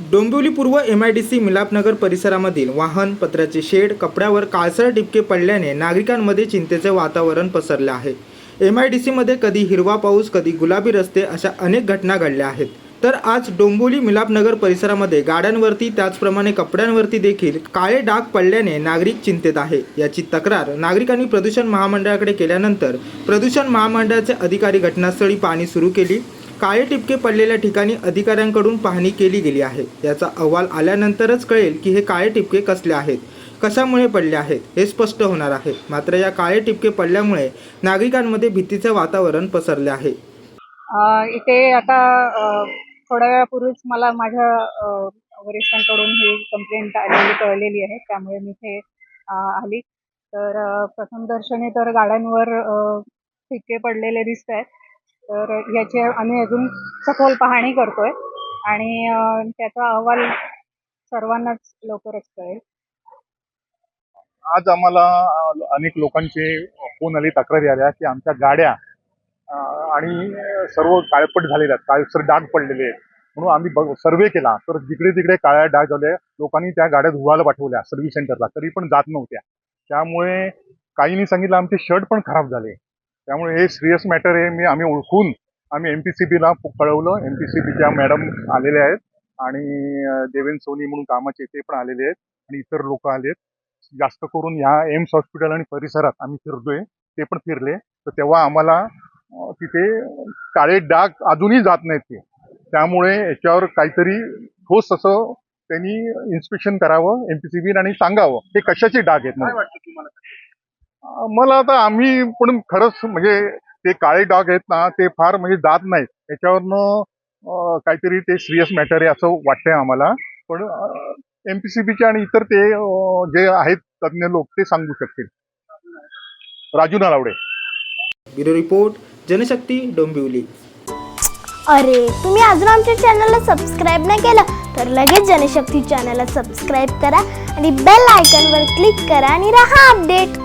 डोंबिवली पूर्व M I D C Milapnagar परिसरामधील वाहन पत्र्याचे शेड कपड्यावर काळसर टिपके पडल्याने नागरिकांमध्ये चिंतेचे वातावरण पसरले आहे. एम आय डी सीमध्ये कधी हिरवा पाऊस कधी गुलाबी रस्ते अशा अनेक घटना घडल्या आहेत. तर आज डोंबिवली मिलापनगर परिसरामध्ये गाड्यांवरती त्याचप्रमाणे कपड्यांवरती देखील काळे डाग पडल्याने नागरिक चिंतेत आहे. याची तक्रार नागरिकांनी प्रदूषण महामंडळाकडे केल्यानंतर प्रदूषण महामंडळाचे अधिकारी घटनास्थळी पाहणी सुरू केली. काळे टिपके पडलेल्या ठिकाणी अधिकाऱ्यांकडून पाहणी केली गेली आहे. याचा अहवाल आल्यानंतरच कळेल की हे काळे टिपके कसले आहेत कशामुळे पडले आहेत हे स्पष्ट होणार आहे. मात्र या काळे टिपके पडल्यामुळे नागरिकांमध्ये भीतीचे वातावरण पसरले आहे. इथे आता थोड्या वेळापूर्वीच मला माझ्या वरिष्ठांकडून ही कंप्लेंट आलेली कळलेली आहे. त्यामुळे मी इथे आली. तर प्रथम प्रथमदर्शनी तर गाड्यांवर टिपके ठिपके पडलेले दिसत आहेत तर याची आम्ही अजून सखोल पाहणी करतोय. आणि त्याचा अहवाल सर्वांनाच लवकरच कळेल आज आम्हाला अनेक लोकांचे फोन आले तक्रारी आल्या की आमच्या गाड्या आणि सर्व काळपट झालेल्या आहेत. काळसर डाग पडलेले आहेत. म्हणून आम्ही बघ सर्वे केला. तर जिकडे तिकडे काळ्या डाग झाले लोकांनी त्या गाड्या धुवायला पाठवल्या सर्व्हिस सेंटरला. तरी पण जात नव्हत्या. त्यामुळे काहींनी सांगितलं आमचे शर्ट पण खराब झाले. त्यामुळे हे सिरियस मॅटर आहे मी आम्ही ओळखून आम्ही एम पी सी बीला कळवलं. एम पी सी बीच्या मॅडम आलेल्या आहेत. आणि देवेंद्र सोनी म्हणून कामाचे ते पण आलेले आहेत. आणि इतर लोक आले आहेत जास्त करून ह्या एम्स हॉस्पिटल आणि परिसरात आम्ही फिरतोय. ते पण फिरले. तर तेव्हा आम्हाला तिथे काळे डाग अजूनही जात नाहीत ते. त्यामुळे याच्यावर काहीतरी ठोस असं त्यांनी इन्स्पेक्शन करावं एमपीसीबी आणि सांगावं. हे कशाचे डाग आहेत म्हणून. मला आता आम्ही पण खरंच म्हणजे ते काळे डाग आहेत ना ते फार म्हणजे जात नाहीत. त्याच्यावरनं काहीतरी ते सिरियस मॅटर आहे असं वाटतंय आम्हाला. पण एमपीसीबीचे आणि इतर ते जे आहेत तज्ज्ञ लोक ते सांगू शकतील. Raju Nalawade. Bureau report Janashakti Dombivli. अरे तुम्ही अजून आमच्या चॅनलला सबस्क्राईब नाही केलं तर लगेच जनशक्ती चॅनलला सबस्क्राईब करा आणि बेल आयकॉनवर क्लिक करा आणि राहा अपडेट